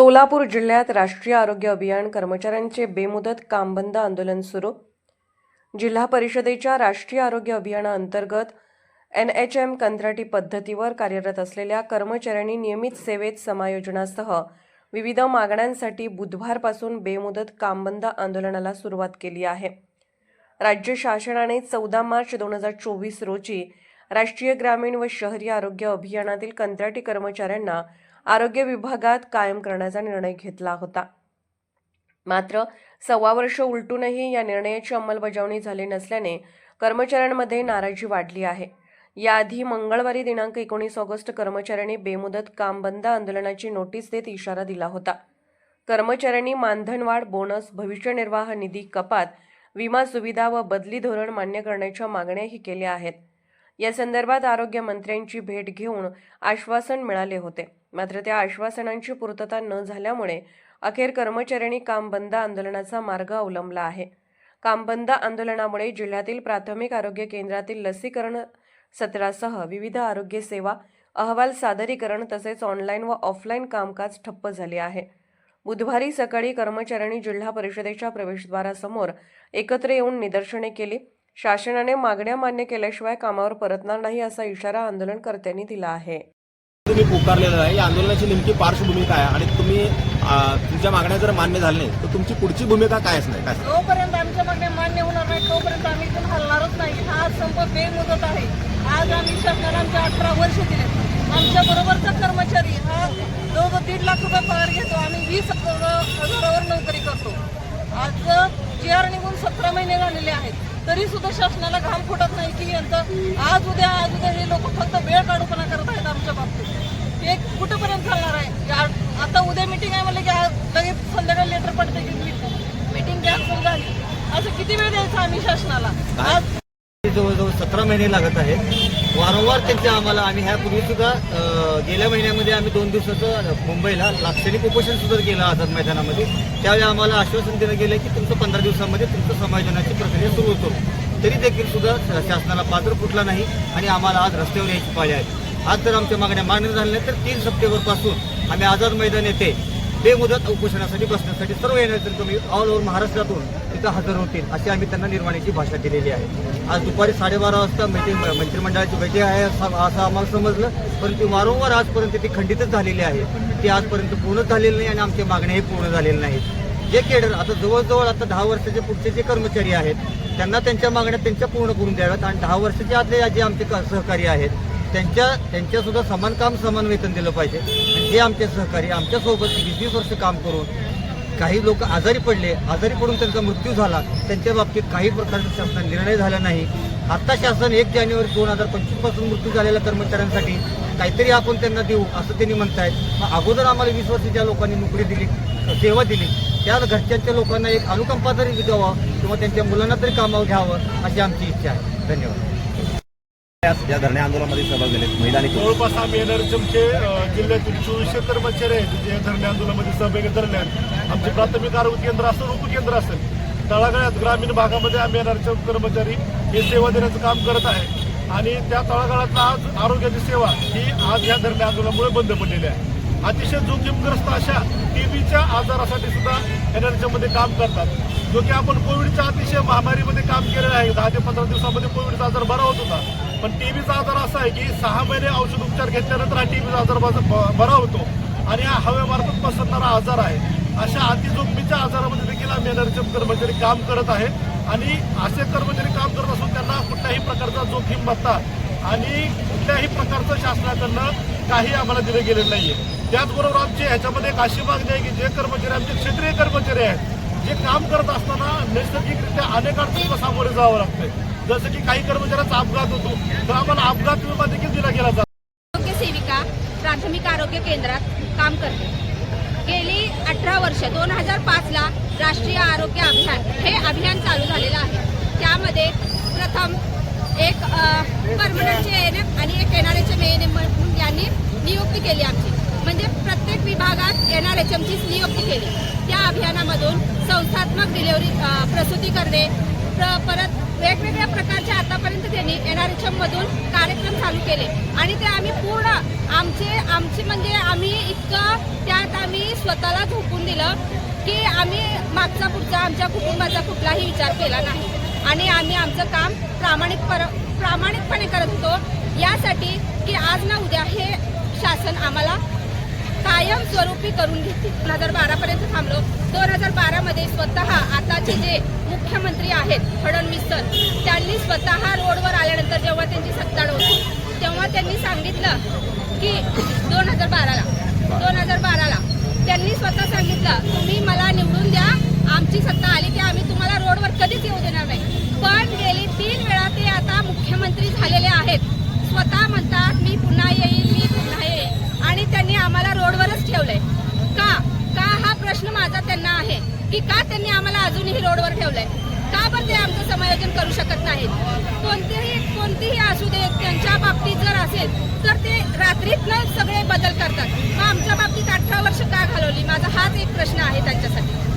सोलापूर जिल्ह्यात राष्ट्रीय आरोग्य अभियान कर्मचाऱ्यांचे बेमुदत कामबंद आंदोलन सुरू. जिल्हा परिषदेच्या राष्ट्रीय आरोग्य अभियानाअंतर्गत एन एच एम कंत्राटी पद्धतीवर कार्यरत असलेल्या कर्मचाऱ्यांनी नियमित सेवेत समायोजनासह विविध मागण्यांसाठी बुधवारपासून बेमुदत कामबंद आंदोलनाला सुरुवात केली आहे. राज्य शासनाने चौदा मार्च दोन हजार चोवीस रोजी राष्ट्रीय ग्रामीण व शहरी आरोग्य अभियानातील कंत्राटी कर्मचाऱ्यांना आरोग्य विभागात कायम करण्याचा निर्णय घेतला होता. मात्र सव्वा वर्ष उलटूनही या निर्णयाची अंमलबजावणी झाली नसल्याने कर्मचाऱ्यांमध्ये नाराजी वाढली आहे. याआधी मंगळवारी दिनांक एकोणीस ऑगस्ट कर्मचाऱ्यांनी बेमुदत काम बंद आंदोलनाची नोटीस देत इशारा दिला होता. कर्मचाऱ्यांनी मानधनवाढ बोनस भविष्य निर्वाह निधी कपात विमा सुविधा व बदली धोरण मान्य करण्याच्या मागण्याही केल्या आहेत. या संदर्भात आरोग्यमंत्र्यांची भेट घेऊन आश्वासन मिळाले होते. मात्र त्या आश्वासनांची पूर्तता न झाल्यामुळे अखेर कर्मचाऱ्यांनी काम बंद आंदोलनाचा मार्ग अवलंबला आहे. काम बंद आंदोलनामुळे जिल्ह्यातील प्राथमिक आरोग्य केंद्रातील लसीकरण सत्रासह विविध आरोग्य सेवा अहवाल सादरीकरण तसेच ऑनलाईन व ऑफलाईन कामकाज ठप्प झाले आहे. बुधवारी सकाळी कर्मचाऱ्यांनी जिल्हा परिषदेच्या प्रवेशद्वारासमोर एकत्र येऊन निदर्शने केली. शासनाने मागण्या मान्य केल्याशिवाय कामावर परतणार नाही असा इशारा आंदोलनकर्त्यांनी दिला आहे. तुम्ही पुकारलेलं आहे या आंदोलनाची नेमकी पार्श्वभूमी काय आहे? आणि तुम्ही तुमच्या मागण्या जर मान्य झाल्या नाही तर तुमची पुढची भूमिका काय असणार? काय? जोपर्यंत आमच्या मागण्या मान्य होणार नाही तोपर्यंत आम्ही इथून हलणारच नाही. हा संप बेमुदत आहे. आज आम्ही शासनाला आमचे अठरा वर्ष दिले. आमच्या बरोबरचा कर्मचारी हा जवळजवळ दीड लाख रुपये पगार घेतो. आम्ही वीस हजारावर नोकरी करतो. आज जी आर निघून सतरा महिने झालेले आहेत तरी सुद्धा शासनाला घाम फुटत नाही की यांचं आज उद्या आज उद्या हे लोक फक्त वेळ काढूपणा करत आहेत आमच्या बाबतीत. हे कुठंपर्यंत चालणार आहे? आता उद्या मिटिंग आहे म्हणलं की आज लगेच संध्याकाळी लेटर पडते की मीटिंग कॅन्सल झाली. असं किती वेळ द्यायचा आम्ही शासनाला? आज जवळजवळ सतरा महिने लागत आहेत. वारंवार त्यांच्या आम्हाला आम्ही ह्यापूर्वी सुद्धा गेल्या महिन्यामध्ये आम्ही दोन दिवसाचं मुंबईला लाक्षणिक उपोषण सुद्धा केलं आझाद मैदानामध्ये. त्यावेळी आम्हाला आश्वासन देण्यात गेलं की तुमचं पंधरा दिवसामध्ये तुमचं समायोजनाची प्रक्रिया सुरू होतो. तरी देखील सुद्धा शासनाला पात्र फुटला नाही आणि आम्हाला आज रस्त्यावर यायची पाळी आहे. आज जर आमच्या मागण्या मान्य झाल्या नाही तर तीन सप्टेंबरपासून आम्ही आझाद मैदान येथे बेमुदत उपोषणासाठी बसण्यासाठी सर्व येणार तुम्ही ऑल ओव्हर महाराष्ट्रातून तिथं हजर होतील अशी आम्ही त्यांना निर्माणाची भाषा दिलेली आहे. आज दुपारी साडेबारा वाजता मिटिंग मंत्रिमंडळाची बैठक आहे असं आम्हाला समजलं. परंतु वारंवार आजपर्यंत ती खंडितच झालेली आहे. ती आजपर्यंत पूर्ण झालेली नाही आणि आमच्या मागण्याही पूर्ण झालेल्या नाहीत. जे केडर आता जवळजवळ आता दहा वर्षाचे पुढचे जे कर्मचारी आहेत त्यांना त्यांच्या मागण्या त्यांच्या पूर्ण करून द्याव्यात आणि दहा वर्षाचे आतले जे आमचे सहकारी आहेत त्यांच्या त्यांच्यासुद्धा समान काम समान वेतन दिलं पाहिजे. आणि आमचे सहकारी आमच्यासोबत वीस वीस वर्ष काम करून काही लोक आजारी पडले आजारी पडून त्यांचा मृत्यू झाला त्यांच्या बाबतीत काही प्रकारचा शासनाने निर्णय झाला नाही. आता शासन एक जानेवारी दोन हजार पंचवीसपासून मृत्यू झालेल्या कर्मचाऱ्यांसाठी काहीतरी आपण त्यांना देऊ असं त्यांनी म्हणतायत. मग अगोदर आम्हाला वीस वर्ष ज्या लोकांनी नोकरी दिली सेवा दिली त्या घरच्यांच्या लोकांना एक अनुकंपा तरी द्यावा किंवा त्यांच्या मुलांना तरी कामावर घ्यावं अशी आमची इच्छा आहे. धन्यवाद. या धरणे आंदोलनामध्ये सहभाग झाले महिला आणि जवळपास आम्ही एनआरएचएमचे जिल्ह्यातील चोवीसशे कर्मचारी आहेत जे धरणे आंदोलनामध्ये सहभागी धरले आहेत आमचे प्राथमिक आरोग्य केंद्र असेल उपकेंद्र असेल तळागाळात ग्रामीण भागामध्ये आम्ही एनआरएचएम कर्मचारी हे सेवा देण्याचं काम करत आहे. आणि त्या तळागाळातला आज आरोग्याची सेवा ही आज या धरणे आंदोलनामुळे बंद पडलेली आहे. अतिशय जोखीमग्रस्त अशा टीबीच्या आजारासाठी सुद्धा एनआरएममध्ये काम करतात. जो की आपण कोविडच्या अतिशय महामारीमध्ये काम केलेलं आहे. दहा ते पंधरा दिवसामध्ये कोविडचा आजार बरा होत होता. पण टीबीचा आजार असा आहे की सहा महिने औषध उपचार घेतल्यानंतर हा टीबीचा आजार बरा- ब- बरा होतो आणि हा हवेमार्फत पसरणारा आजार आहे. अशा अतिजोखमीच्या आजारामध्ये देखील आम्ही एनर्जी कर्मचारी काम करत आहे आणि असे कर्मचारी काम करत असून त्यांना कुठल्याही प्रकारचा जोखीम भत्ता आणि कुठल्याही प्रकारचं शासनाकडनं काही आम्हाला दिलं गेलेलं नाहीये. त्याचबरोबर आमची ह्याच्यामध्ये एक अशी मागणी आहे की जे कर्मचारी आमचे क्षेत्रीय कर्मचारी आहेत जे काम करत असताना नैसर्गिकरित्या अनेक अडचणीला सामोरे जावं लागतंय. जसं की काही कर्मचाऱ्यांचा अपघात होतो तर आम्हाला अपघात विमा देखील दिला गेला जातो. आरोग्य सेविका प्राथमिक आरोग्य केंद्रात काम करते. गेली अठरा वर्ष दोन हजार पाचला राष्ट्रीय आरोग्य अभियान हे अभियान चालू झालेलं आहे. त्यामध्ये प्रथम एक परमनंटचे एन एम आणि एक N R H M N M यांनी नियुक्ती केली आमची. म्हणजे प्रत्येक विभागात एन आर एच एमचीच नियुक्ती केली. त्या अभियानामधून संस्थात्मक डिलेवरी प्रसूती करणे परत वेगवेगळ्या प्रकारचे आतापर्यंत आतापर्यंत त्यांनी एनआरएचएम मधून कार्यक्रम चालू केले. आणि ते आम्ही पूर्ण आमचे आमचे म्हणजे आम्ही इतकं त्यात आम्ही स्वतःला झोपून दिलं की आम्ही मागचा पुढचा आमच्या कुटुंबाचा कुठलाही विचार केला नाही. आणि आम्ही आमचं काम प्रामाणिक प्रामाणिकपणे करत होतो. यासाठी की आज ना उद्या हे शासन आम्हाला कायम स्वरूपी करून घेतली. दोन हजार बारापर्यंत थांबलो. दोन हजार बारामध्ये स्वतः आताचे जे मुख्यमंत्री आहेत फडणवीस सर. त्यांनी स्वतः रोडवर आल्यानंतर जेव्हा त्यांची सत्ताड होती तेव्हा त्यांनी सांगितलं की दोन हजार बाराला दोन हजार बाराला. त्यांनी स्वतः सांगितलं तुम्ही मला निवडून द्या आमची सत्ता आली की आम्ही तुम्हाला रोडवर कधीच येऊ देणार नाही. पण गेली तीन वेळा ते आता मुख्यमंत्री झालेले आहेत. स्वतः म्हणतात मी पुन्हा येईल मी पुन्हा येईल. आणि त्यांनी आम्हाला रोडवरच ठेवलंय. प्रश्न माझा त्यांना आहे की का त्यांनी आम्हाला अजूनही रोडवर ठेवलंय? का बरं ते आमचं समायोजन करू शकत नाहीत? कोणतेही कोणतीही असू दे त्यांच्या बाबतीत जर असेल तर ते रात्रीतनं सगळे बदल करतात. मग आमच्या बाबतीत अठरा वर्ष का घालवली? माझा हाच एक प्रश्न आहे त्यांच्यासाठी.